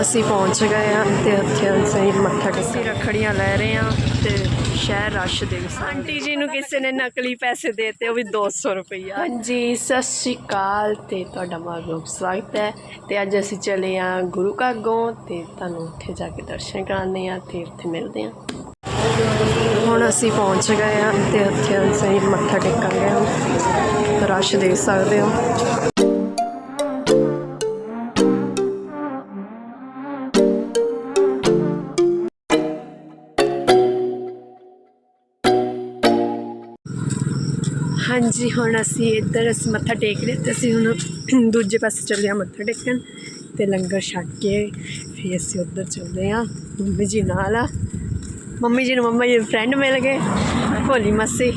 ਅਸੀਂ ਪਹੁੰਚ ਗਏ ਹਾਂ ਤੇ ਉੱਥੇ ਅਸੀਂ ਮੱਥਾ ਟੇਕੀ ਰੱਖੜੀਆਂ ਲੈ ਰਹੇ ਹਾਂ ਤੇ ਸ਼ਹਿਰ ਰਸ਼ ਦੇ ਵਿੱਚ। ਆਂਟੀ ਜੀ ਨੂੰ ਕਿਸੇ ਨੇ ਨਕਲੀ ਪੈਸੇ ਦੇਤੇ ਉਹ ਵੀ 200 ਰੁਪਈਆ। ਹਾਂਜੀ ਸਤਿ ਸ਼੍ਰੀ ਅਕਾਲ ਤੇ ਤੁਹਾਡਾ ਬਹੁਤ ਸਵਾਗਤ ਹੈ। ਤੇ ਅੱਜ ਅਸੀਂ ਚਲੇ ਆ ਗੁਰੂ ਘਰ ਗੋਂ ਤੇ ਤੁਹਾਨੂੰ ਉੱਥੇ ਜਾ ਕੇ ਦਰਸ਼ਨ ਕਰਾਉਂਦੇ ਆ ਤੇ ਉੱਥੇ ਮਿਲਦੇ ਆ ਹੁਣ ਅਸੀਂ ਪਹੁੰਚ ਗਏ ਹਾਂ ਤੇ ਉੱਥੇ ਅਸੀਂ ਮੱਥਾ ਟੇਕਾਂਗੇ। ਰਸ਼ ਦੇਖ ਸਕਦੇ ਹੋ। ਹਾਂਜੀ ਹੁਣ ਅਸੀਂ ਇੱਧਰ ਅਸੀਂ ਮੱਥਾ ਟੇਕ ਲਿਆ ਤੇ ਅਸੀਂ ਹੁਣ ਦੂਜੇ ਪਾਸੇ ਚੱਲੇ ਆ ਮੱਥਾ ਟੇਕਣ ਤੇ ਲੰਗਰ ਛਕ ਕੇ ਫਿਰ ਅਸੀਂ ਉੱਧਰ ਚੱਲਦੇ ਆ ਮੰਮੀ ਜੀ ਨਾਲ ਆ। ਮੰਮੀ ਜੀ ਨੂੰ ਮੰਮਾ ਜੀ ਫਰੈਂਡ ਮਿਲ ਗਏ ਭੋਲੀ ਮਾਸੀ।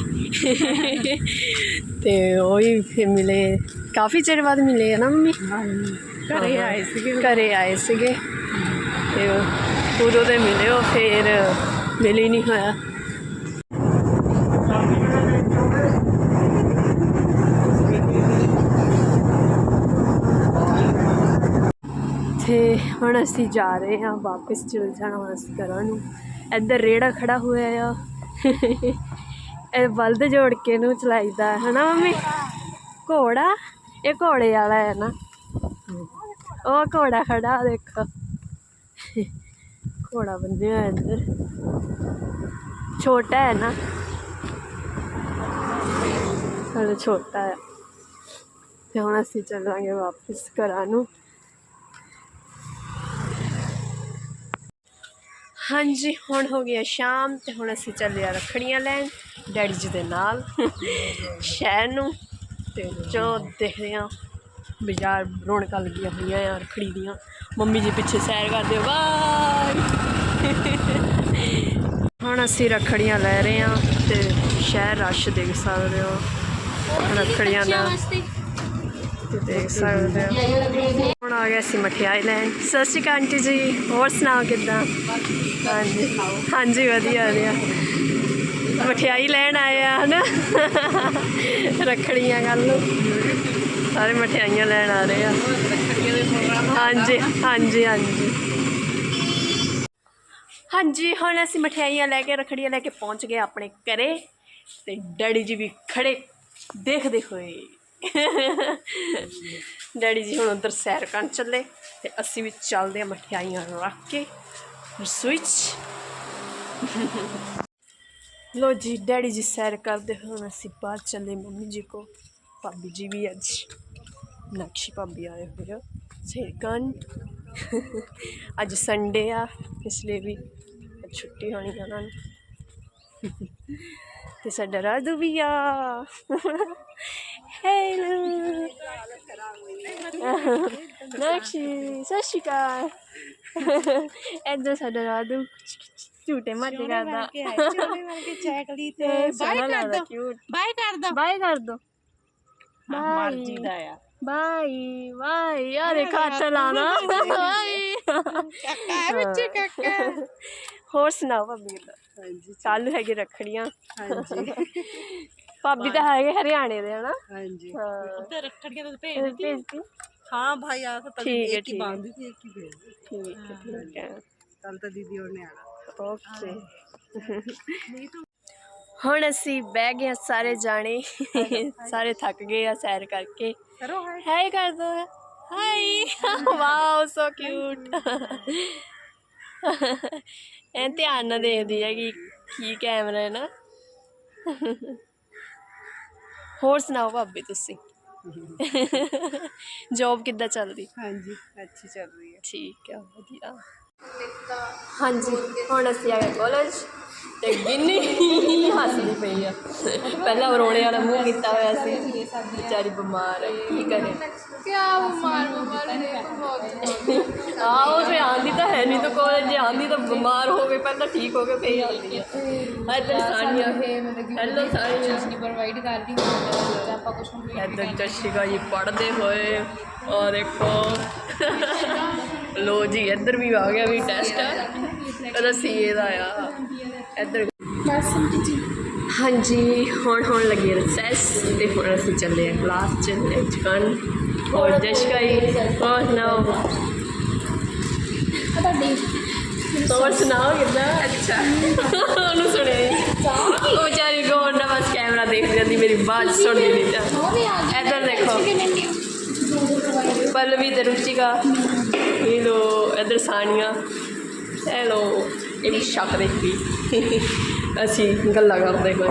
ਤੇ ਉਹ ਹੀ ਫਿਰ ਮਿਲੇ। ਕਾਫੀ ਚਿਰ ਬਾਅਦ ਮਿਲੇ ਆ ਨਾ ਮੰਮੀ? ਘਰੇ ਆਏ ਸੀਗੇ। ਘਰੇ ਆਏ ਸੀਗੇ। ਤੇ ਉਹ- ਉਦੋਂ ਦੇ ਮਿਲੇ ਉਹ ਫਿਰ ਮਿਲ ਹੀ ਨਹੀਂ ਹੋਇਆ। ਤੇ ਹੁਣ ਅਸੀਂ ਜਾ ਰਹੇ ਹਾਂ ਵਾਪਸ ਚਲ ਜਾਣਾ ਹੁਣ ਘਰਾਂ ਨੂੰ। ਇੱਧਰ ਰੇੜਾ ਖੜਾ ਹੋਇਆ ਆ। ਇਹ ਬਲਦ ਜੋੜ ਕੇ ਨੂੰ ਚਲਾਈਦਾ ਹੈ ਨਾ ਮੰਮੀ? ਘੋੜਾ? ਇਹ ਘੋੜੇ ਵਾਲਾ ਹੈ ਨਾ? ਉਹ ਘੋੜਾ ਖੜਾ ਦੇਖੋ। ਘੋੜਾ ਬੰਨਿਆ ਇੱਧਰ। ਛੋਟਾ ਹੈ ਨਾ? ਹਲੇ ਛੋਟਾ ਹੈ ਤੇ ਹੁਣ ਅਸੀਂ ਚੱਲਾਂਗੇ ਵਾਪਸ ਘਰਾਂ ਨੂੰ। ਹਾਂਜੀ ਹੁਣ ਹੋ ਗਿਆ ਸ਼ਾਮ ਤੇ ਹੁਣ ਅਸੀਂ ਚੱਲੇ ਆ ਰੱਖੜੀਆਂ ਲੈਣ ਡੈਡੀ ਜੀ ਦੇ ਨਾਲ ਸ਼ਹਿਰ ਨੂੰ ਤੇ ਜੋ ਦੇਖਦੇ ਆ ਬਾਜ਼ਾਰ ਰੌਣਕਾਂ ਲੱਗੀਆਂ ਹੋਈਆਂ ਆ ਰੱਖੜੀ ਦੀਆਂ ਮੰਮੀ ਜੀ ਪਿੱਛੇ ਸੈਰ ਕਰਦੇ ਆ, ਬਾਏ! ਹੁਣ ਅਸੀਂ ਰੱਖੜੀਆਂ ਲੈ ਰਹੇ ਆ ਤੇ ਸ਼ਹਿਰ ਰਸ਼ ਦੇਖ ਸਕਦੇ ਹੋ ਰੱਖੜੀਆਂ ਦਾ ਦੇਖ ਸਕਦੇ ਹੋ। ਹੁਣ ਆ ਗਿਆ ਸੀ ਮਠਿਆਈ ਲੈਣ। ਸਤਿ ਸ਼੍ਰੀ ਅਕਾਲ ਆਂਟੀ ਜੀ ਹੋਰ ਸੁਣਾਓ ਕਿੱਦਾਂ? ਹਾਂਜੀ। ਹਾਂਜੀ, ਵਧੀਆ ਵਧੀਆ। ਮਠਿਆਈ ਲੈਣ ਆਏ ਆ, ਹਨਾ? ਰੱਖੜੀਆਂ ਗੱਲ ਨੂੰ। ਸਾਰੇ ਮਠਿਆਈਆਂ ਲੈਣ ਆ ਰਹੇ ਆ। ਹਾਂਜੀ ਹਾਂਜੀ ਹਾਂਜੀ। ਹਾਂਜੀ, ਹੁਣ ਅਸੀਂ ਮਠਿਆਈਆਂ ਲੈ ਕੇ, ਰੱਖੜੀਆਂ ਲੈ ਕੇ ਪਹੁੰਚ ਗਏ ਆਪਣੇ ਘਰੇ। ਤੇ ਡੈਡੀ ਜੀ ਵੀ ਖੜੇ, ਦੇਖਦੇ ਹੋਏ। ਡੈਡੀ ਜੀ ਹੁਣ ਉਧਰ ਸੈਰ ਕਰਨ ਚੱਲੇ ਤੇ ਅਸੀਂ ਵੀ ਚੱਲਦੇ ਆ ਮਠਿਆਈਆਂ ਰੱਖ ਕੇ। ਰਸੋਈ 'ਚ ਲੋ ਜੀ ਡੈਡੀ ਜੀ ਸੈਰ ਕਰਦੇ ਹੁਣ ਅਸੀਂ ਬਾਹਰ ਚੱਲੇ ਮੰਮੀ ਜੀ ਕੋ ਭਾਬੀ ਜੀ ਵੀ ਅੱਜ ਨਕਸ਼ੀ ਭਾਬੀ ਆਏ ਹੋਏ ਆ। ਸੈਰ ਕਰਨ ਅੱਜ ਸੰਡੇ ਆ ਇਸ ਲਈ ਵੀ ਛੁੱਟੀ ਹੋਣੀ ਆ ਉਹਨਾਂ ਨੂੰ। ਤੇ ਸਾਡਾ ਰਾਜੂ ਵੀ ਆ। ਹੈਲੋ। ਨਕਸ਼ੀ ਸਤਿ ਸ਼੍ਰੀ ਅਕਾਲ। ਇੱਧਰ ਸਾਡਾ ਰਾਜੂ ਝੂਟੇ ਮਾਰੇ ਕਰਦਾ ਚੋਲੇ ਮਾਰ ਕੇ ਚੈਕਲੀ ਤੇ ਤੇ ਬਾਈ ਸੋਹਣਾ ਕਰ ਲੱਗਦਾ ਦੋ ਬਾਈ ਕਰ ਦੋ ਬਾਏ ਕਰ ਦੋ ਮਰਜ਼ੀ ਦਾ ਆ ਬਾਈ ਬਾਈ ਯਾਰੇ ਹੱਥ ਲਾਣਾ ਬਾਈ ਕਾਕਾ ਹੈ ਵਿੱਚ ਕਾਕਾ ਹੋਰ ਸੁਣਾਓ ਭਾਬੀ ਦਾ। ਹਾਂਜੀ। ਚਾਲੂ ਹੈਗੇ ਰੱਖੜੀਆਂ। ਹਾਂਜੀ। ਭਾਬੀ ਤਾਂ ਹੈਗੇ ਹਰਿਆਣੇ ਦੇ ਹਨਾ? ਹਾਂਜੀ। ਹਾਂ। ਉੱਤੇ ਰੱਖੜੀਆਂ ਤੇ ਭੇਜ ਭੇਜ ਦਿੱਤੀ। हाँ भाई आ तो तभी ठीक है, एक ही ठीक है। बांधी थी एक ही भेज दी ਠੀਕ ਹੈ ਠੀਕ ਹੈ कल तो दीदी और ने आना ਓਕੇ नहीं तो ਹੁਣ ਅਸੀਂ ਬਹਿ ਗਏ ਹਾਂ ਸਾਰੇ ਜਾਣੇ ਸਾਰੇ ਥੱਕ ਗਏ ਆ ਸੈਰ ਕਰਕੇ करो हाय ਹਾਈ ਕਰ ਦੋ ਹਾਈ ਵਾਓ ਸੋ ਕਿਊਟ ਐ ਧਿਆਨ ਨਾਲ ਦੇਖਦੀ ਹੈ ਕਿ ਕੀ ਕੈਮਰਾ ਹੈ ਨਾ ਹੋਰ ਸੁਣਾਓ ਭਾਬੀ ਤੁਸੀਂ ਜੌਬ ਕਿੱਦਾਂ ਚੱਲਦੀ? ਹਾਂਜੀ ਅੱਛੀ ਚੱਲ ਰਹੀ ਹੈ। ਠੀਕ ਹੈ ਵਧੀਆ। ਹਾਂਜੀ ਹੁਣ ਅਸੀਂ ਆ ਗਏ ਕਾਲਜ ਤੇ ਗਿੰਨੀ ਹੱਸਦੀ ਪਈ ਆ। ਪਹਿਲਾਂ ਰੋਣੇ ਵਾਲਾ ਮੂੰਹ ਕੀਤਾ ਹੋਇਆ ਸੀ। ਵਿਚਾਰੀ ਬਿਮਾਰ ਹੈ ਕੀ ਕਰੇ? ਕਿਆ ਬਿਮਾਰ ਬਿਮਾਰ ਨੇ ਬਹੁਤ ਆਓ ਤੇ ਆਂਦੀ ਤਾਂ ਹੈ ਨਹੀਂ ਤਾਂ ਕਾਲਜ ਜੇ ਆਂਦੀ ਤਾਂ ਬਿਮਾਰ ਹੋ ਗਏ ਪਹਿਲਾਂ ਠੀਕ ਹੋ ਕੇ ਫੇਰ ਆਉਂਦੀ ਹੈ ਇੱਧਰ ਸਾਨੀਆ ਹੈਲੋ ਸਾਨੀਆ ਨਹੀਂ ਪ੍ਰੋਵਾਈਡ ਕਰਦੀ ਆਪਾਂ ਕੁਝ ਨਹੀਂ ਇੱਧਰ ਜਸ਼ਿਕਾ ਜੀ ਪੜਦੇ ਹੋਏ ਔਰ ਦੇਖੋ। ਲੋ ਜੀ ਇੱਧਰ ਵੀ ਆ ਗਿਆ ਵੀ ਟੈਸਟ ਆ ਉਹਦਾ ਸੀਏ ਦਾ ਆ। ਇੱਧਰ ਹਾਂਜੀ ਹੁਣ ਹੁਣ ਲੱਗੀ ਰਿਸੈਸ ਤੇ ਹੁਣ ਅਸੀਂ ਚੱਲੇ ਆ ਕਲਾਸ ਚ ਚਕਨ ਔਰ ਜਸ਼ਕਾਈ ਔਰ ਨਾ ਅਦਾ ਦੇ ਤੋਰ ਸੁਣਾਓ ਕਿਦਾਂ? ਅੱਛਾ। ਉਹਨੂੰ ਸੁਣੇ ਉਹ ਵਿਚਾਰੀ ਕੋਲ ਨਾ ਬਸ ਕੈਮਰਾ ਦੇਖ ਜਾਂਦੀ ਮੇਰੀ ਬਾਤ ਸੁਣਦੀ ਨਹੀਂ ਤਾਂ। ਇੱਧਰ ਦੇਖੋ। ਪਲਵੀ ਤੇ ਰੁਚਿਕਾ। ਇਹ ਲੋ ਇੱਧਰ ਸਾਨੀਆ। ਹੈਲੋ ਇਹ ਇਹਦੀ ਸ਼ੱਕ ਦੇਖੀ। ਅਸੀਂ ਗੱਲਾਂ ਕਰਦੇ ਕੋਈ।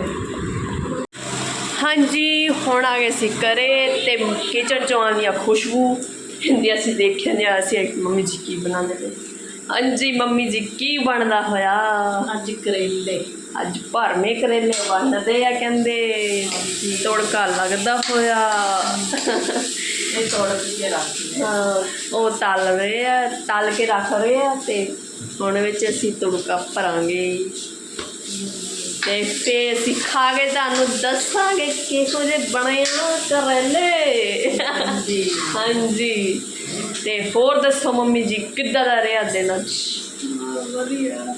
ਹਾਂਜੀ, ਹੁਣ ਆ ਗਏ ਸੀ ਕਰੇ ਤੇ ਕਿਚਨ ਚੋਂ ਆਉਂਦੀਆਂ ਖੁਸ਼ਬੂ। ਹਿੰਦੀ ਅਸੀਂ ਦੇਖਿਆ ਨੇ ਅਸੀਂ ਮੰਮੀ ਜੀ ਕੀ ਬਣਾਉਂਦੇ ਨੇ ਹਾਂਜੀ, ਮੰਮੀ ਜੀ ਕੀ ਬਣਦਾ ਹੋਇਆ? ਅੱਜ ਕਰੇਲੇ। ਅੱਜ ਭਰਮੇ ਕਰੇਲੇ ਬਣਦੇ ਆ ਕਹਿੰਦੇ ਤੜਕਾ ਲੱਗਦਾ ਹੋਇਆ। ਇਹ ਤੋੜ ਕੇ ਰੱਖ ਹਾਂ, ਉਹ ਤਲ ਰਹੇ ਆ ਤਲ ਕੇ ਰੱਖ ਰਹੇ ਆ ਤੇ ਹੁਣ ਵਿੱਚ ਅਸੀਂ ਤੜਕਾ ਭਰਾਂਗੇ। ਤੇ ਫੇਰ ਅਸੀਂ ਖਾ ਕੇ ਤੁਹਾਨੂੰ ਦੱਸਾਂਗੇ ਕਿਹੋ ਜਿਹੇ ਬਣੇ ਆ ਕਰੇਲੇ। ਹਾਂਜੀ। ਹਾਂਜੀ। ਤੇ ਹੋਰ ਦੱਸੋ ਮੰਮੀ ਜੀ ਕਿੱਦਾਂ ਦਾ ਰਿਹਾ ਦਿਨ ਅੱਜ? ਵਧੀਆ।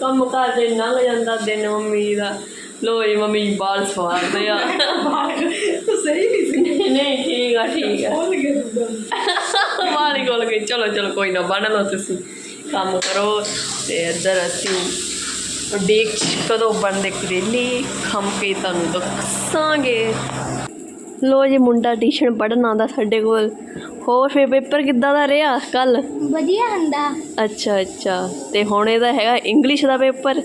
ਕੰਮ ਕਾਰ ਦੇ ਲੰਘ ਜਾਂਦਾ ਦਿਨ ਮੰਮੀ ਦਾ। ਲੋ ਮੰਮੀ ਬਾਲ ਸਵਾਰਦੇ ਆ। ਸਹੀ ਨਹੀਂ ਸੀ। ਨਹੀਂ ਠੀਕ ਆ ਠੀਕ ਆ। ਬੋਲ ਕੇ ਦੁੱਧ ਮਾਲੀ ਕੋਲ ਗਈ ਚਲੋ ਚਲੋ ਕੋਈ ਨਾ ਬਣ ਲਓ ਤੁਸੀਂ। ਕੰਮ ਕਰੋ ਤੇ ਇੱਧਰ ਅਸੀਂ ਦੇਖ ਕਦੋਂ ਬਣਦੇ ਕਰੇਲੇ ਖੰਮ ਕੇ ਤੁਹਾਨੂੰ ਦੱਸਾਂਗੇ ਲੋ ਜੀ ਮੁੰਡਾ ਟਿਊਸ਼ਨ ਪੜਨ ਆਉਂਦਾ ਸਾਡੇ ਕੋਲ। ਹੋਰ ਫੇ ਪੇਪਰ ਕਿੱਦਾਂ ਦਾ ਰਿਹਾ ਕੱਲ? ਵਧੀਆ ਹੁੰਦਾ। ਅੱਛਾ ਅੱਛਾ। ਤੇ ਹੁਣ ਇਹਦਾ ਹੈਗਾ ਇੰਗਲਿਸ਼ ਦਾ ਪੇਪਰ।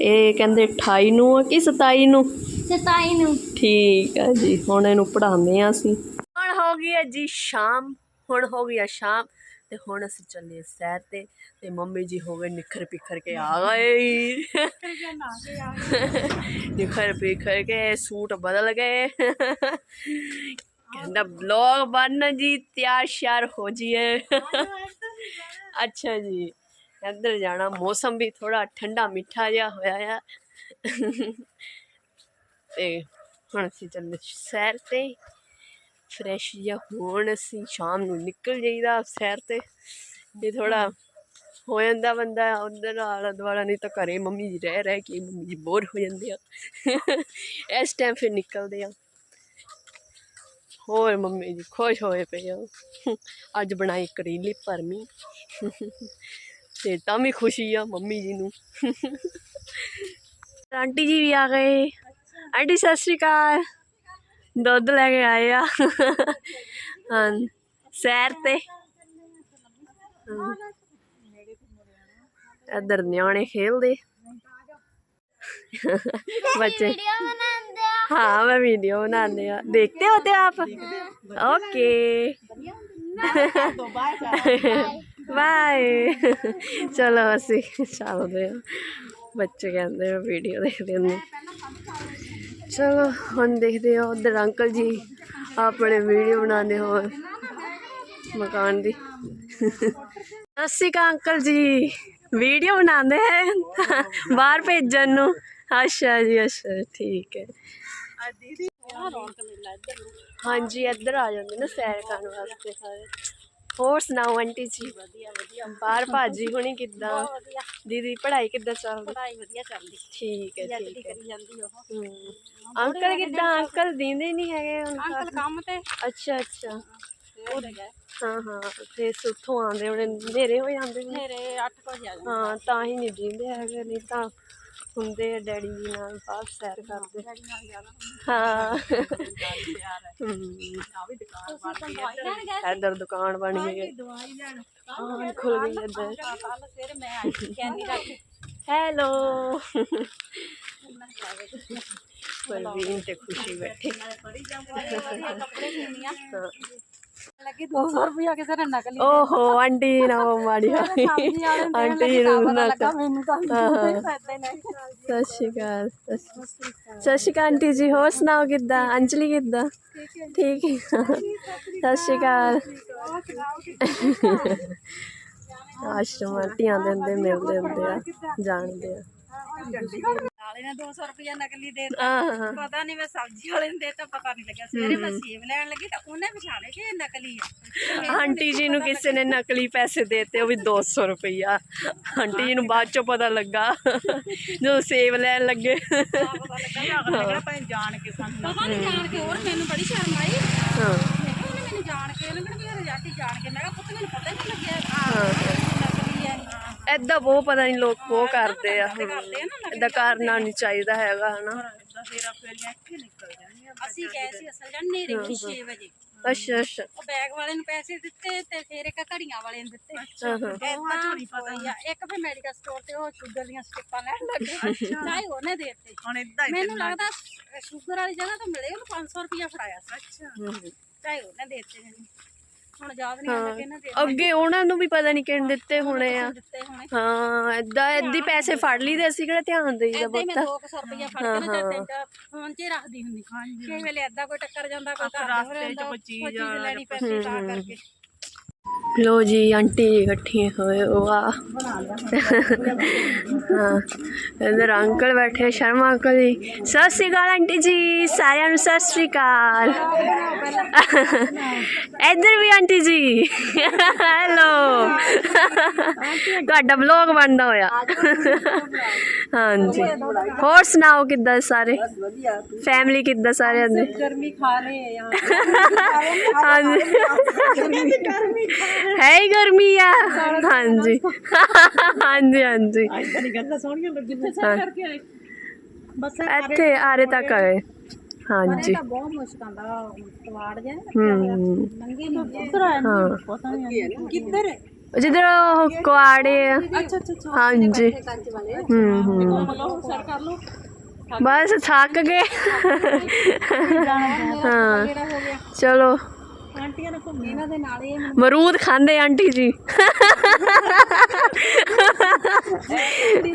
ਇਹ ਕਹਿੰਦੇ 28 ਨੂੰ ਆ ਕਿ 27 ਨੂੰ? ਸਤਾਈ ਨੂੰ। ਠੀਕ ਹੈ ਜੀ ਹੁਣ ਇਹਨੂੰ ਪੜ੍ਹਾਉਂਦੇ ਆ ਅਸੀਂ। ਹੁਣ ਹੋ ਗਈ ਹੈ ਜੀ ਸ਼ਾਮ ਹੁਣ ਹੋ ਗਈ ਹੈ ਸ਼ਾਮ। ਤੇ ਹੁਣ ਅਸੀਂ ਚੱਲੇ ਸੈਰ ਤੇ ਤੇ ਮੰਮੀ ਜੀ ਹੋ ਗਏ ਨਿਖਰ ਪਿਖਰ ਕੇ ਆ ਗਏ। ਨਿਖਰ ਪਿਖਰ ਕੇ ਸੂਟ ਬਦਲ ਗਏ। ਕਹਿੰਦਾ ਬਲੌਗ ਬਣਨ ਜੀ ਤਿਆਰ ਸ਼ਿਆਰ ਹੋ ਜੀਏ ਅੱਛਾ ਜੀ। ਇੱਧਰ ਜਾਣਾ, ਮੌਸਮ ਵੀ ਥੋੜਾ ਠੰਡਾ ਮਿੱਠਾ ਜਿਹਾ ਹੋਇਆ ਆ। ਤੇ ਹੁਣ ਅਸੀਂ ਚੱਲੇ ਸੈਰ ਤੇ। ਫਰੈਸ਼ ਜਿਹਾ ਹੋਣ ਅਸੀਂ ਸ਼ਾਮ ਨੂੰ ਨਿਕਲ ਜਾਈਦਾ ਸੈਰ ਤੇ। ਇਹ ਥੋੜਾ ਹੋ ਜਾਂਦਾ ਬੰਦਾ ਉਧਰ ਆਲਾ ਦੁਆਲਾ, ਨਹੀਂ ਤਾਂ ਘਰੇ ਮੰਮੀ ਜੀ ਰਹਿ ਰਹਿ ਕੇ ਮੰਮੀ ਜੀ ਬੋਰ ਹੋ ਜਾਂਦੇ ਆ। ਇਸ ਟਾਈਮ ਫਿਰ ਨਿਕਲਦੇ ਆ। ਹੋਰ ਮੰਮੀ ਜੀ, ਖੁਸ਼ ਹੋਏ ਪਏ ਆ ਅੱਜ ਬਣਾਈ ਕਰੇਲੇ ਭਰਮੀ। ਤੇ ਤਾਂ ਵੀ ਖੁਸ਼ੀ ਆ ਮੰਮੀ ਜੀ ਨੂੰ। ਆਂਟੀ ਜੀ ਵੀ ਆ ਗਏ। ਆਂਟੀ, ਸਤਿ ਸ਼੍ਰੀ ਅਕਾਲ। ਦੁੱਧ ਲੈ ਕੇ ਆਏ ਆ। ਹਾਂ, ਸੈਰ ਤੇ। ਇੱਧਰ ਨਿਆਣੇ ਖੇਲਦੇ। ਬੱਚੇ ਵੀਡੀਓ ਬਣਾਉਂਦੇ ਆ हाँ मैं वीडियो बनाने आ देखते होते आप ओके ਬਾਏ ਚਲੋ ਅਸੀਂ ਚੱਲਦੇ ਹਾਂ ਬੱਚੇ ਕਹਿੰਦੇ ਆ ਵੀਡੀਓ ਦੇਖਦੇ ਹੁੰਦੇ ਚਲੋ ਹੁਣ ਦੇਖਦੇ ਹਾਂ ਉਧਰ ਅੰਕਲ ਜੀ ਆਪਣੇ ਵੀਡੀਓ ਬਣਾਉਂਦੇ ਹੋ ਮਕਾਨ ਦੀ ਸਤਿ ਸ਼੍ਰੀ ਅਕਾਲ ਅੰਕਲ ਜੀ ਵੀਡੀਓ ਬਣਾਉਂਦੇ ਹੈ ਬਾਹਰ ਭੇਜਣ ਨੂੰ। ਅੱਛਾ ਜੀ ਅੱਛਾ ਠੀਕ ਹੈ। ਹਾਂਜੀ ਇੱਧਰ ਆ ਜਾਂਦੇ ਨਾ ਸੈਰ ਕਰਨ ਵਾਸਤੇ। ਸਾਰੇ ਹੋਰ ਸੁਣਾਓ ਆਂਟੀ ਜੀ? ਵਧੀਆ ਵਧੀਆ ਬਾਹਰ ਭਾਜੀ ਹੁਣੀ ਕਿੱਦਾਂ? ਦੀਦੀ ਪੜ੍ਹਾਈ ਕਿੱਦਾਂ ਚੱਲਦੀ? ਪੜਾਈ ਵਧੀਆ ਚੱਲਦੀ। ਠੀਕ ਹੈ ਠੀਕ ਹੈ। ਕਰੀ ਜਾਂਦੀ ਉਹ। ਅੰਕਲ ਕਿੱਦਾਂ? ਅੰਕਲ ਦੀਂਦੇ ਨਹੀਂ ਹੈਗੇ? ਅੰਕਲ ਕੰਮ ਤੇ। ਅੱਛਾ ਅੱਛਾ। ਉਹ ਹਾਂ ਹਾਂ ਤੇ ਸੁੱਥੋਂ ਆਉਂਦੇ ਉਹਨੇ ਹਨੇਰੇ ਹੋ ਜਾਂਦੇ ਨੇ। ਮੇਰੇ 8 ਵਜੇ ਆ ਜਾਂਦੇ। ਹਾਂ ਤਾਂ ਹੀ ਨਹੀਂ ਹੈਗੇ ਨਹੀਂ ਤਾਂ ਹੁੰਦੇ ਆ ਡੈਡੀ ਜੀ ਨਾਲ ਬਾਹਰ ਸੈਰ ਕਰਦੇ। ਹਾਂ ਇੱਧਰ। ਦੁਕਾਨ ਬਣ ਗਈ ਹੈ। ਦਵਾਈ ਲੈਣ। ਹਾਂ ਖੁੱਲ ਗਈ ਇੱਧਰ। ਕੱਲ ਸਵੇਰੇ ਮੈਂ ਆਈ ਸੀ ਕੈਂਡੀ ਰੱਖ ਹੈਲੋ। ਪਰਵੀਨ ਤੇ ਖੁਸ਼ੀ ਬੈਠੇ। ਪੜੀ ਜਾਂਦੀ ਕੱਪੜੇ ਸੀਨੀਆਂ ਹਾਂ। ਲੱਗੇ 200 ਰੁਪਿਆ ਕਿਸੇ ਨੇ ਨਕਲੀ ਓਹੋ ਆਂਟੀ ਨਾ ਉਹ ਮਾੜੀ ਹੋਈ ਆਂਟੀ। ਨੂੰ ਨਾ ਕਰ- ਮੈਨੂੰ ਤਾਂ ਹਾਂ। ਹਾਂ ਪੈਸੇ ਨਹੀਂ। ਸਤਿ ਸ਼੍ਰੀ ਅਕਾਲ ਸਤਿ ਸ਼੍ਰੀ ਅਕਾਲ। ਸਤਿ ਸ਼੍ਰੀ ਅਕਾਲ। ਆਂਟੀ ਜੀ ਹੋਰ ਸੁਣਾਓ ਕਿੱਦਾਂ? ਅੰਜਲੀ ਕਿੱਦਾਂ? ਠੀਕ ਹੈ। ਸਤਿ ਸ਼੍ਰੀ ਅਕਾਲ। ਆਸ਼ਰਮ ਧੀਆਂ ਦੇ ਹੁੰਦੇ ਮਿਲਦੇ ਹੁੰਦੇ ਆ ਜਾਣਦੇ ਆ। ਨਾਲੇ ਨੇ 200 ਰੁਪਿਆ ਨਕਲੀ ਦੇ ਦਿੱਤਾ। ਹਾਂ ਹਾਂ ਪਤਾ ਨਹੀਂ ਮੈਂ ਸਬਜ਼ੀ ਵਾਲੇ ਨੂੰ ਦੇਤਾ ਪਤਾ ਨਹੀਂ ਲੱਗਿਆ। ਸਵੇਰੇ ਮੈਂ ਸੇਬ ਲੈਣ ਲੱਗੀ ਤਾਂ ਉਹਨੇ ਪਛਾਣਿਆ ਕਿ ਇਹ ਨਕਲੀ ਆ। ਆਂਟੀ ਜੀ ਨੂੰ ਕਿਸੇ ਨੇ ਨਕਲੀ ਪੈਸੇ ਦੇਤੇ ਉਹ ਵੀ 200 ਰੁਪਈਆ। ਆਂਟੀ ਜੀ ਨੂੰ ਬਾਅਦ ਚੋਂ ਪਤਾ ਲੱਗਾ ਜਦੋਂ ਸੇਬ ਲੈਣ ਲੱਗੇ। ਪਤਾ ਲੱਗਾ ਅਗਲੇ ਕਿਹੜਾ ਭਾਵੇਂ ਜਾਣ ਕੇ ਸਾਨੂੰ ਪਤਾ ਨਹੀਂ ਜਾਣ ਕੇ ਹੋਰ ਮੈਨੂੰ ਬੜੀ ਸ਼ਰਮ ਆਈ। ਹਾਂ। ਮੈਂ ਕਿਹਾ ਉਹਨੇ ਮੈਨੂੰ ਜਾਣ ਕੇ ਉਹਨੇ ਵੀ ਰਜਾਟੀ ਜਾਣ ਕੇ ਮੈਂ ਕਿਹਾ ਪੁੱਤ ਮੈਨੂੰ ਪਤਾ ਨਹੀਂ ਲੱਗਿਆ। ਹਾਂ। ਐਦਾਂ ਬਹੁਤ ਪਤਾ ਨਹੀਂ ਲੋਕ ਬਹੁਤ ਕਰਦੇ ਆ ਐਦਾਂ ਕਰਨਾ ਨਹੀਂ ਚਾਹੀਦਾ ਹੈਗਾ ਹਨਾ। ਅਸੀਂ ਗਏ ਸੀ ਅਸਲ ਜਾਨ ਨੇਰੇ 6 ਵਜੇ। ਅੱਛਾ ਅੱਛਾ। ਉਹ ਬੈਗ ਵਾਲੇ ਨੂੰ ਪੈਸੇ ਦਿੱਤੇ ਤੇ ਫਿਰ ਇੱਕ ਘੜੀਆਂ ਵਾਲੇ ਨੂੰ ਦਿੱਤੇ। ਹਾਂ। ਹਾਂ ਏਦਾਂ ਹੋਈ ਆ। ਇੱਕ ਫਿਰ ਮੈਡੀਕਲ ਸਟੋਰ ਤੇ ਉਹ ਸ਼ੂਗਰ ਦੀਆਂ ਸਟਿੱਪਾਂ ਲੈਣ ਲੱਗੇ ਚਾਹੇ ਉਹਨੇ ਦੇ ਦਿੱਤੇ। ਹੁਣ ਇਦਾਂ ਹੀ ਮੈਨੂੰ ਲੱਗਦਾ ਸ਼ੂਗਰ ਵਾਲੀ ਜਗ੍ਹਾ ਤੋਂ ਮਿਲੇ ਉਹਨੂੰ 500 ਰੁਪਇਆ ਫੜਾਇਆ ਸੀ। ਅੱਛਾ। ਹਮ। ਚਾਹੇ ਉਹਨੇ ਦੇ ਦਿੱਤੇ ਮੈਨੂੰ ਹੁਣ ਯਾਦ ਨਹੀਂ ਆਉਂਦਾ ਕਿ ਇਹਨੇ ਦੇ ਅੱਗੇ ਉਹਨਾਂ ਨੂੰ ਵੀ ਪਤਾ ਨਹੀਂ ਕਿਹਨ ਦਿੱਤੇ ਹੋਣੇ ਆ। ਦਿੱਤੇ ਹੋਣੇ। ਹਾਂ ਐਦਾਂ ਐਦੀ ਪੈਸੇ ਫੜ ਲਈਦੇ ਅਸੀਂ ਕਿਹੜਾ ਧਿਆਨ ਦੇਈਦਾ ਏਦਾਂ ਹੀ ਮੈਂ ਬਹੁਤਾ। 200 ਰੁਪਇਆ ਫੜ ਕੇ ਨਾ ਤੇ ਤਿੰਨ ਫੋਨ 'ਚ ਹੀ ਰੱਖਦੀ ਹੁੰਦੀ। ਕਿਸੇ ਵੇਲੇ ਏਦਾਂ ਕੋਈ ਟੱਕਰ ਜਾਂਦਾ ਕੋਈ ਘਰ ਦੇ ਹੋ ਜਾਂਦਾ ਕੋਈ ਚੀਜ਼ ਲੈਣੀ ਪੈਂਦੀ ਤਾਂ ਕਰਕੇ। ਲੋ ਜੀ ਆਂਟੀ ਜੀ ਇਕੱਠੇ ਹੋਏ ਵਾਹ। ਹਾਂ ਇਧਰ ਅੰਕਲ ਬੈਠੇ ਸ਼ਰਮਾ ਅੰਕਲ ਜੀ। ਸਤਿ ਸ਼੍ਰੀ ਅਕਾਲ ਆਂਟੀ ਜੀ ਸਾਰਿਆਂ ਨੂੰ ਸਤਿ ਸ਼੍ਰੀ ਅਕਾਲ। ਇੱਧਰ ਵੀ ਆਂਟੀ ਜੀ। ਹੈਲੋ। ਤੁਹਾਡਾ ਵਲੌਗ ਬਣਦਾ ਹੋਇਆ। ਹਾਂਜੀ। ਹੋਰ ਸੁਣਾਓ ਕਿੱਦਾਂ ਸਾਰੇ? ਫੈਮਿਲੀ ਕਿੱਦਾਂ ਸਾਰਿਆਂ ਦੀ? ਗਰਮੀ ਖਾ ਰਹੇ ਆ ਹਾਂਜੀ। ਹੈ ਹੀ ਗਰਮੀ ਆ। ਹਾਂਜੀ। ਹਾਂਜੀ ਹਾਂਜੀ। ਇਦਾਂ ਨਹੀਂ ਗੱਲਾਂ ਸੋਹਣੀਆਂ ਲੱਗਦੀਆਂ ਹਾਂ। ਕਰਕੇ ਆਏ। ਬਸ ਇੱਥੇ ਆਰੇ ਤੱਕ ਆਏ। ਹਾਂਜੀ। ਤਾਂ ਬਹੁਤ ਮੁਸ਼ਕਲ ਦਾ ਕਵਾੜ ਜੇ ਹੂੰ ਨੰਗੀ ਨਹੀਂ ਹਾਂ। ਪਤਾ ਨਹੀਂ ਕਿੱਧਰ ਹੈ? ਜਿੱਧਰ ਉਹ ਕੁਆੜੇ ਆ। ਅੱਛਾ ਅੱਛਾ ਅੱਛਾ। ਹਾਂਜੀ। ਹੂੰ ਹੂੰ। ਬਲੋ ਸਰ ਕਰ ਲਓ। ਬਸ ਥੱਕ ਗਏ। ਹਾਂ। ਚਲੋ। ਆਂਟੀਆਂ ਨੇ ਘੁੰਮੀ ਇਹਨਾਂ ਦੇ ਨਾਲ ਹੀ ਇਹ ਮਰੂਦ ਖਾਂਦੇ ਆਂਟੀ ਜੀ।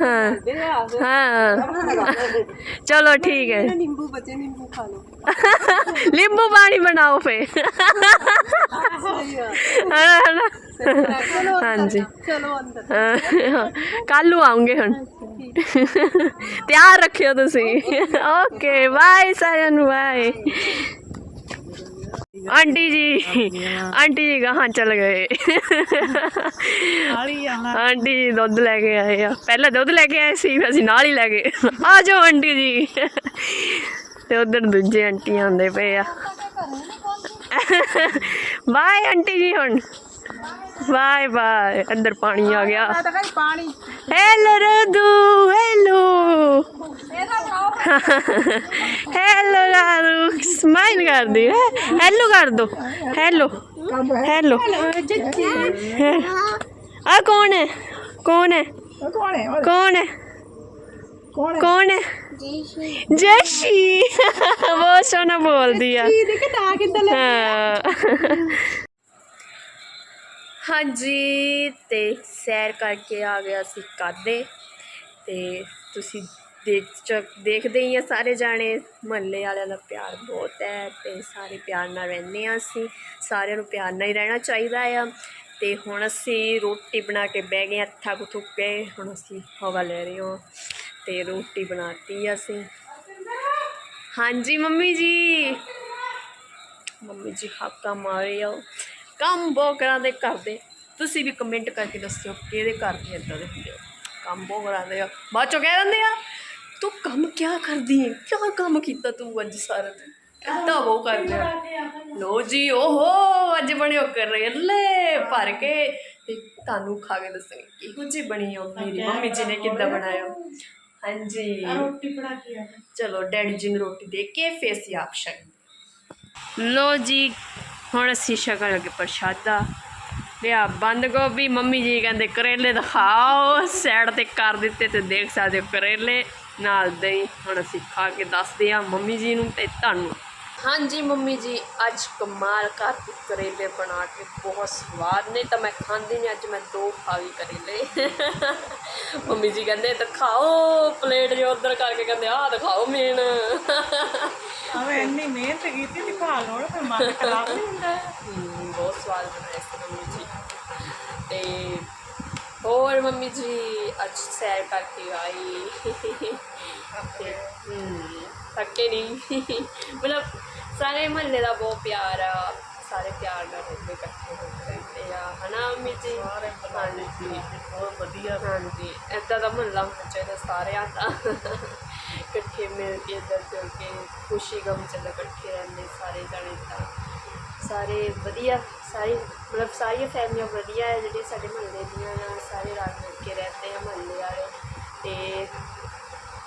ਹਾਂ ਹਾਂ। ਚਲੋ ਠੀਕ ਹੈ। ਨਿੰਬੂ ਬਚੇ ਨਿੰਬੂ ਖਾ ਲਓ। ਨਿੰਬੂ ਪਾਣੀ ਬਣਾਓ ਫੇ ਹਾਂਜੀ। ਚਲੋ ਅੰਦਰ ਕੱਲ ਨੂੰ ਆਉਂਗੇ ਹੁਣ। ਤਿਆਰ ਰੱਖਿਓ ਤੁਸੀਂ। ਓਕੇ ਬਾਏ ਸਾਰਿਆਂ ਨੂੰ ਬਾਏ। ਆਂਟੀ ਜੀ। ਆਂਟੀ ਜੀ ਗਾਹਾਂ ਚਲ ਗਏ। ਆਲੀ ਆਣਾ ਆਂਟੀ ਜੀ ਦੁੱਧ ਲੈ ਕੇ ਆਏ ਆ। ਪਹਿਲਾਂ ਦੁੱਧ ਲੈ ਕੇ ਆਏ ਸੀ ਅਸੀਂ ਨਾਲ ਹੀ ਲੈ ਗਏ। ਆ ਜਾਓ ਆਂਟੀ ਜੀ। ਤੇ ਉਧਰ ਦੂਜੇ ਆਂਟੀ ਆਉਂਦੇ ਪਏ ਆ। ਬਾਏ ਆਂਟੀ ਜੀ ਹੁਣ। ਬਾਏ ਬਾਏ ਅੰਦਰ ਪਾਣੀ ਆ ਗਿਆ ਤਾਂ ਕਹਿੰਦੀ ਪਾਣੀ ਹੈਲੋ ਰਦੂ ਹੈਲੋ ਹੈਲੋ ਰਾਦੂ ਸਮਾਈਲ ਕਰ ਦੀ ਹੈਲੋ ਕਰ ਦੋ ਹੈਲੋ ਹੈਲੋ ਆ ਕੌਣ ਹੈ ਕੌਣ ਹੈ ਕੌਣ ਹੈ ਕੌਣ ਹੈ ਕੌਣ ਕੌਣ ਹੈ ਜੈਸ਼ੀ ਬਹੁਤ ਸੋਹਣਾ ਬੋਲਦੀ ਆ ਇਹ ਦੇਖ ਤਾਂ ਕਿੱਦਾਂ ਹਾਂ ਹਾਂਜੀ ਤੇ ਸੈਰ ਕਰਕੇ ਆ ਗਿਆ ਸੀ ਕਾਦੇ। ਤੇ ਤੁਸੀਂ ਦੇਖ ਚ- ਦੇਖਦੇ ਹੀ ਆ ਸਾਰੇ ਜਾਣੇ। ਮਹੱਲੇ ਵਾਲਿਆਂ ਦਾ ਪਿਆਰ ਬਹੁਤ ਹੈ ਤੇ ਸਾਰੇ ਪਿਆਰ ਨਾਲ ਰਹਿੰਦੇ ਆ ਅਸੀਂ। ਸਾਰਿਆਂ ਨੂੰ ਪਿਆਰ ਨਾਲ ਹੀ ਰਹਿਣਾ ਚਾਹੀਦਾ ਆ। ਤੇ ਹੁਣ ਅਸੀਂ ਰੋਟੀ ਬਣਾ ਕੇ ਬਹਿ ਗਏ ਹਾਂ, ਕੁ ਥੁੱਕ ਕੇ। ਹੁਣ ਅਸੀਂ ਹਵਾ ਲੈ ਰਹੇ ਹਾਂ ਤੇ ਰੋਟੀ ਬਣਾਤੀ ਅਸੀਂ। ਹਾਂਜੀ ਮੰਮੀ ਜੀ। ਮੰਮੀ ਜੀ ਹਾਕਾ ਮਾਰੇ ਆ ਕੰਮ ਬਹੁਤ ਕਰਾਂਦੇ ਕਰਦੇ। ਤੁਸੀਂ ਵੀ ਕਮੈਂਟ ਕਰਕੇ ਦੱਸਿਓ ਕਿਹਦੇ ਘਰ ਦੇ ਇਦਾਂ ਦੇ ਹੁੰਦੇ ਆ। ਕੰਮ ਬਹੁਤ ਕਰਾਂਦੇ ਆ। ਬਾਅਦ ਚੋਂ ਕਹਿ ਦਿੰਦੇ ਆ ਤੂੰ ਕੰਮ ਕਿਆ ਕਰਦੀ ਹੈ ਕਿਆ ਕੰਮ ਕੀਤਾ ਤੂੰ ਅੱਜ ਸਾਰਾ ਦਿਨ? ਏਦਾਂ ਉਹ ਕਰਦੇ ਆ। ਲੋ ਜੀ ਓਹੋ ਅੱਜ ਬਣਿਓ ਕਰੇਲੇ ਭਰ ਕੇ ਤੇ ਤੁਹਾਨੂੰ ਖਾ ਕੇ ਦੱਸਾਂਗੇ ਕਿਹੋ ਜਿਹੀ ਬਣੀ ਆ ਮੇਰੀ ਮੰਮੀ ਜੀ ਨੇ ਕਿੱਦਾਂ ਬਣਾਇਆ। ਹਾਂਜੀ। ਰੋਟੀ ਬਣਾ ਕੇ ਆ। ਚਲੋ ਡੈਡੀ ਜੀ ਨੂੰ ਰੋਟੀ ਦੇ ਕੇ ਆਪ ਛਕ ਲੋ ਜੀ ਹੁਣ ਅਸੀਂ ਛਕਣ ਲੱਗੇ ਪ੍ਰਸ਼ਾਦਾ ਲਿਆ, ਬੰਦ ਗੋਭੀ, ਮੰਮੀ ਜੀ ਕਹਿੰਦੇ ਕਰੇਲੇ ਦਿਖਾਓ ਸਾਈਡ ਤੇ ਕਰ ਦਿੱਤੇ ਤੇ ਦੇਖ ਸਕਦੇ ਹੋ ਕਰੇਲੇ, ਨਾਲ ਦਹੀਂ, ਹੁਣ ਅਸੀਂ ਖਾ ਕੇ ਦੱਸਦੇ ਆ ਮੰਮੀ ਜੀ ਨੂੰ ਤੇ ਤੁਹਾਨੂੰ। ਹਾਂਜੀ ਮੰਮੀ ਜੀ, ਅੱਜ ਕਮਾਲ ਕਰਕੇ ਕਰੇਲੇ ਬਣਾ ਕੇ ਬਹੁਤ ਸਵਾਦ ਨੇ, ਤਾਂ ਮੈਂ ਖਾਂਦੀ ਨਹੀਂ ਅੱਜ ਮੈਂ ਦੋ ਖਾ ਗਈ ਕਰੇਲੇ। ਮੰਮੀ ਜੀ ਕਹਿੰਦੇ ਦਿਖਾਓ, ਪਲੇਟ ਜੋ ਉਧਰ ਕਰਕੇ ਕਹਿੰਦੇ ਆਹ ਦਿਖਾਓ ਮੇਨ ਆਵੇਂ ਇੰਨੀ ਮਿਹਨਤ ਕੀਤੀ ਦਿਖਾ ਲੋ ਫਿਰ ਮਨ ਖਰਾਬ ਨਹੀਂ ਹੁੰਦਾ। ਹਮ, ਬਹੁਤ ਸਵਾਦ ਬਣਾਏ ਸੀ ਮੰਮੀ ਜੀ। ਤੇ ਹੋਰ ਮੰਮੀ ਜੀ ਅੱਜ ਸੈਰ ਕਰਕੇ ਆਈ ਤੇ ਹਮ, ਥੱਕੇ ਨਹੀਂ। ਮਤਲਬ ਸਾਰੇ ਮਹੱਲੇ ਦਾ ਬਹੁਤ ਪਿਆਰ ਆ। ਸਾਰੇ ਪਿਆਰ ਨਾਲ ਰਹਿੰਦੇ ਇਕੱਠੇ ਹੋ ਕੇ ਰਹਿੰਦੇ ਆ। ਹਨਾ ਮੰਮੀ ਜੀ? ਹਾਂਜੀ। ਬਹੁਤ ਵਧੀਆ। ਹਾਂਜੀ। ਏਦਾਂ ਦਾ ਮਹੱਲਾ ਹੋਣਾ ਚਾਹੀਦਾ ਸਾਰਿਆਂ ਦਾ। ਇਕੱਠੇ ਮਿਲ ਕੇ, ਇੱਧਰ ਜੁਲ ਕੇ ਖੁਸ਼ੀ ਗਮ ਚ ਇਕੱਠੇ ਰਹਿੰਦੇ ਸਾਰੇ ਜਾਣੇ ਤਾਂ। ਸਾਰੇ ਵਧੀਆ, ਸਾਰੀ, ਮਤਲਬ ਸਾਰੀਆਂ ਫੈਮਲੀਆਂ ਵਧੀਆ ਹੈ ਜਿਹੜੀ ਸਾਡੇ ਮਹੱਲੇ ਦੀਆਂ ਨਾਲ ਸਾਰੇ ਰਲ ਮਿਲ ਕੇ ਰਹਿੰਦੇ ਆ ਮਹੱਲੇ ਵਾਲੇ। ਤੇ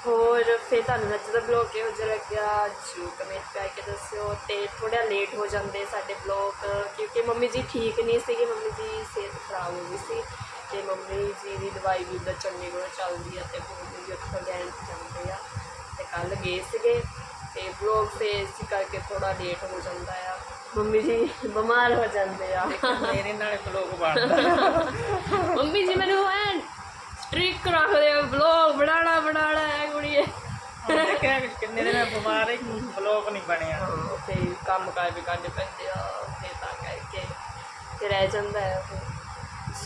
ਹੋਰ ਫਿਰ ਤੁਹਾਨੂੰ ਅੱਜ ਦਾ ਬਲੌਗ ਕਿਹੋ ਜਿਹਾ ਲੱਗਿਆ? ਜਰੂਰ ਕਮੈਂਟ ਕਰਕੇ ਦੱਸਿਓ। ਤੇ ਥੋੜਾ ਲੇਟ ਹੋ ਜਾਂਦੇ ਸਾਡੇ ਬਲੌਗ ਕਿਉਂਕਿ ਮੰਮੀ ਜੀ ਠੀਕ ਨਹੀਂ ਸੀਗੇ, ਮੰਮੀ ਜੀ ਸਿਹਤ ਖਰਾਬ ਹੋ ਗਈ ਸੀ। ਤੇ ਮੰਮੀ ਜੀ ਦੀ ਦਵਾਈ ਵੀ ਉਧਰ ਚੰਡੀਗੜ੍ਹ ਚੱਲਦੀ ਆ ਤੇ ਉਹ ਜੀ ਉੱਥੋਂ ਲੈਣ ਜਾਂਦੇ ਆ। ਤੇ ਕੱਲ ਗਏ ਸੀਗੇ ਤੇ ਬਲੌਗ ਤੇ ਇਸੇ ਕਰਕੇ ਥੋੜਾ ਲੇਟ ਹੋ ਜਾਂਦਾ ਆ। ਮੰਮੀ ਜੀ ਬਿਮਾਰ ਹੋ ਜਾਂਦੇ ਆ। ਮੇਰੇ ਨਾਲ ਬਲੌਗ ਬਣਦਾ ਮੰਮੀ ਜੀ ਮੈਨੂੰ ਐ ਸਟ੍ਰਿਕ ਰੱਖਦੇ ਆ ਬਲੌਗ ਬਣਾਣਾ ਬਣਾਣਾ ਹੈ ਕੁੜੀਏ। ਕਿੰਨੇ ਦਿਨ ਬਿਮਾਰ ਹੈ ਬਲੌਗ ਨਹੀਂ ਬਣਿਆ। ਤੇ ਕੰਮ ਕਾਰ ਵੀ ਕਰਨੇ ਪੈਂਦੇ ਆ ਤੇ ਤਾਂ ਕਰਕੇ ਤੇ ਰਹਿ ਜਾਂਦਾ ਹੈ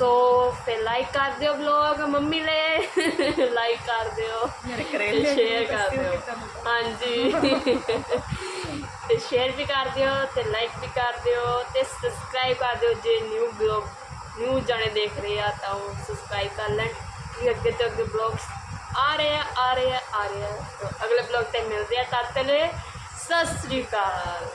ਸੋ ਫਿਰ ਲਾਈਕ ਕਰ ਦਿਓ ਬਲੌਗ ਮੰਮੀ ਲੈ ਲਾਈਕ ਕਰ ਦਿਓ। ਮੇਰੇ ਕਰੇਲੇ ਸ਼ੇਅਰ ਕਰ ਦਿਓ। ਹਾਂਜੀ। ਤੇ ਸ਼ੇਅਰ ਵੀ ਕਰ ਦਿਓ ਤੇ ਲਾਈਕ ਵੀ ਕਰ ਦਿਓ ਤੇ ਸਬਸਕ੍ਰਾਈਬ ਕਰ ਦਿਓ। ਜੇ ਨਿਊ ਬਲੌਗ ਨਿਊ ਜਾਣੇ ਦੇਖ ਰਹੇ ਆ ਤਾਂ ਉਹ ਸਬਸਕ੍ਰਾਈਬ ਕਰ ਲੈਣ। ਕਿ ਅੱਗੇ ਤੋਂ ਅੱਗੇ ਬਲੌਗਸ ਆ ਰਹੇ ਆ ਆ ਰਹੇ ਆ ਆ ਰਹੇ ਆ। ਅਗਲੇ ਬਲੌਗ ਤੇ ਮਿਲਦੇ ਆ ਤਦ ਤੱਕ ਸਤਿ ਸ੍ਰੀ ਅਕਾਲ।